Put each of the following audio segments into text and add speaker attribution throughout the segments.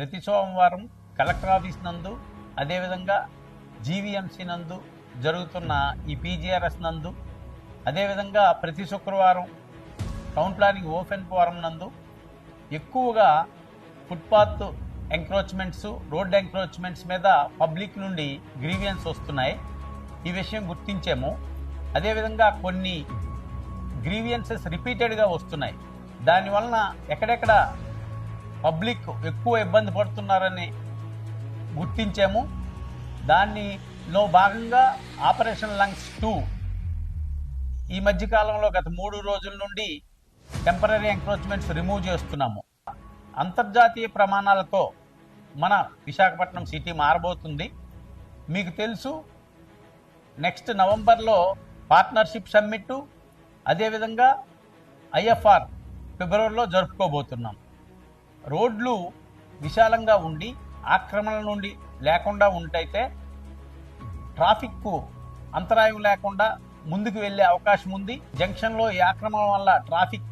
Speaker 1: ప్రతి సోమవారం collector office నందు అదేవిధంగా జీవీఎంసీ నందు జరుగుతున్న ఈ పీజీఆర్ఎస్ నందు అదేవిధంగా ప్రతి శుక్రవారం టౌన్ ప్లానింగ్ ఓపెన్ ఫోరం నందు ఎక్కువగా ఫుట్పాత్ ఎంక్రోచ్మెంట్స్ రోడ్ ఎంక్రోచ్మెంట్స్ మీద పబ్లిక్ నుండి గ్రీవియన్స్ వస్తున్నాయి. ఈ విషయం గుర్తించాము. అదేవిధంగా కొన్ని గ్రీవియన్సెస్ రిపీటెడ్గా వస్తున్నాయి. దానివలన ఎక్కడెక్కడ పబ్లిక్ ఎక్కువ ఇబ్బంది పడుతున్నారని గుర్తించాము. దానిలో భాగంగా ఆపరేషన్ లంగ్స్ టూ ఈ మధ్యకాలంలో గత మూడు రోజుల నుండి టెంపరీ ఎంక్రోచ్మెంట్స్ రిమూవ్ చేస్తున్నాము. అంతర్జాతీయ ప్రమాణాలతో మన విశాఖపట్నం సిటీ మారబోతుంది. మీకు తెలుసు నెక్స్ట్ నవంబర్లో పార్ట్నర్షిప్ సమ్మిట్ అదేవిధంగా ఐఎఫ్ఆర్ ఫిబ్రవరిలో జరుపుకోబోతున్నాం. రోడ్లు విశాలంగా ఉండి ఆక్రమణల నుండి లేకుండా ఉంటైతే ట్రాఫిక్కు అంతరాయం లేకుండా ముందుకు వెళ్ళే అవకాశం ఉంది. జంక్షన్లో ఈ ఆక్రమణ వల్ల ట్రాఫిక్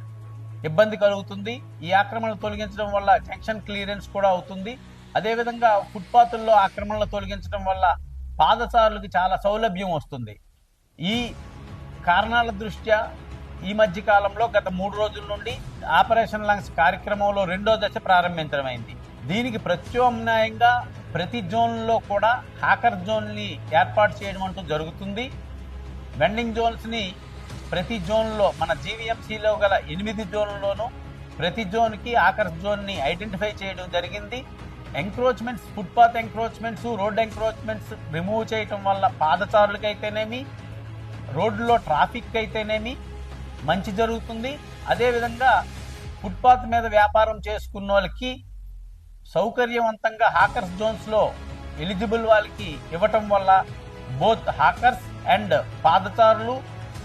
Speaker 1: ఇబ్బంది కలుగుతుంది. ఈ ఆక్రమణలు తొలగించడం వల్ల జంక్షన్ క్లియరెన్స్ కూడా అవుతుంది. అదేవిధంగా ఫుట్పాత్ల్లో ఆక్రమణలు తొలగించడం వల్ల పాదచారులకు చాలా సౌలభ్యం వస్తుంది. ఈ కారణాల దృష్ట్యా ఈ మధ్య కాలంలో గత మూడు రోజుల నుండి ఆపరేషన్ లంగ్స్ కార్యక్రమంలో రెండో దశ ప్రారంభించడమైంది దీనికి ప్రత్యామ్నాయంగా ప్రతి జోన్లో కూడా హ్యాకర్ జోన్ని ఏర్పాటు చేయడం అంటూ జరుగుతుంది. వెండింగ్ జోన్స్ని ప్రతి జోన్లో మన జీవీఎంసీలో గల ఎనిమిది జోన్లలోనూ ప్రతి జోన్కి ఆకర్ష్ జోన్ని ఐడెంటిఫై చేయడం జరిగింది. Encroachments footpath encroachments road encroachments remove చేయటం వల్ల పాదచారులకైతేనేమి రోడ్లో ట్రాఫిక్ అయితేనేమి మంచి జరుగుతుంది. అదేవిధంగా ఫుట్పాత్ మీద వ్యాపారం చేసుకున్న వాళ్ళకి సౌకర్యవంతంగా హాకర్స్ జోన్స్లో ఎలిజిబుల్ వాళ్ళకి ఇవ్వటం వల్ల బోత్ హాకర్స్ అండ్ పాదచారులు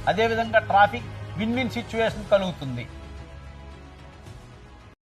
Speaker 1: అదేవిధంగా ట్రాఫిక్ విన్ విన్ సిచ్యువేషన్ కలుగుతుంది.